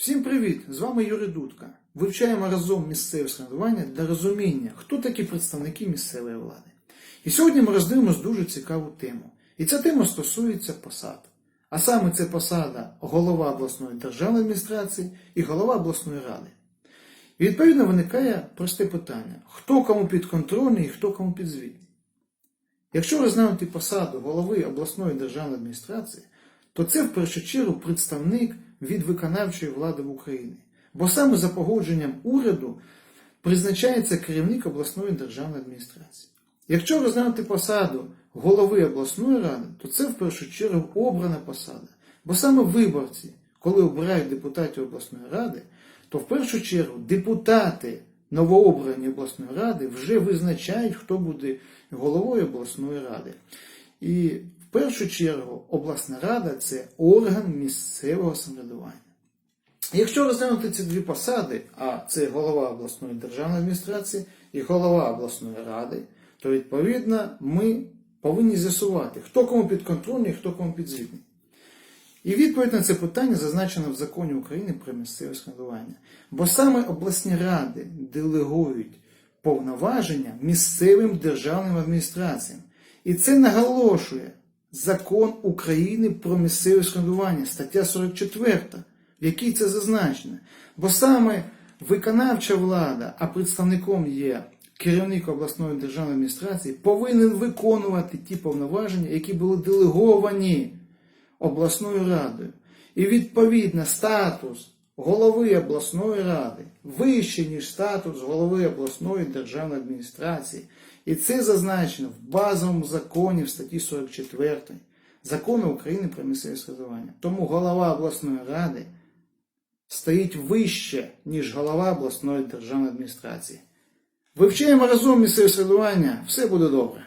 Всім привіт! З вами Юрій Дудка. Вивчаємо разом місцеве самоврядування для розуміння, хто такі представники місцевої влади. І сьогодні ми роздивимось дуже цікаву тему. І ця тема стосується посад. А саме це посада голова обласної державної адміністрації і голова обласної ради. І відповідно виникає просте питання: хто кому підконтрольний і хто кому підзвітний. Якщо розглянути посаду голови обласної державної адміністрації, то це в першу чергу представник від виконавчої влади в Україні. Бо саме за погодженням уряду призначається керівник обласної державної адміністрації. Якщо розглянути посаду голови обласної ради, то це в першу чергу обрана посада. Бо саме виборці, коли обирають депутатів обласної ради, то в першу чергу депутати новообрані обласної ради вже визначають, хто буде головою обласної ради. І першу чергу обласна рада це орган місцевого самоврядування. Якщо розглянути ці дві посади, а це голова обласної державної адміністрації і голова обласної ради, то відповідно ми повинні з'ясувати, хто кому підконтрольний, хто кому підзвітний. І відповідь на це питання зазначено в законі України про місцеве самоврядування. Бо саме обласні ради делегують повноваження місцевим державним адміністраціям. І це наголошує закон України про місцеве самоврядування, стаття 44, в якій це зазначено. Бо саме виконавча влада, а представником є керівник обласної державної адміністрації, повинен виконувати ті повноваження, які були делеговані обласною радою. І відповідно статус голови обласної ради вищий, ніж статус голови обласної державної адміністрації. І це зазначено в базовому законі в статті 44 закону України про місцеве самоврядування. Тому голова обласної ради стоїть вище, ніж голова обласної державної адміністрації. Вивчаємо разом місцеве самоврядування, все буде добре.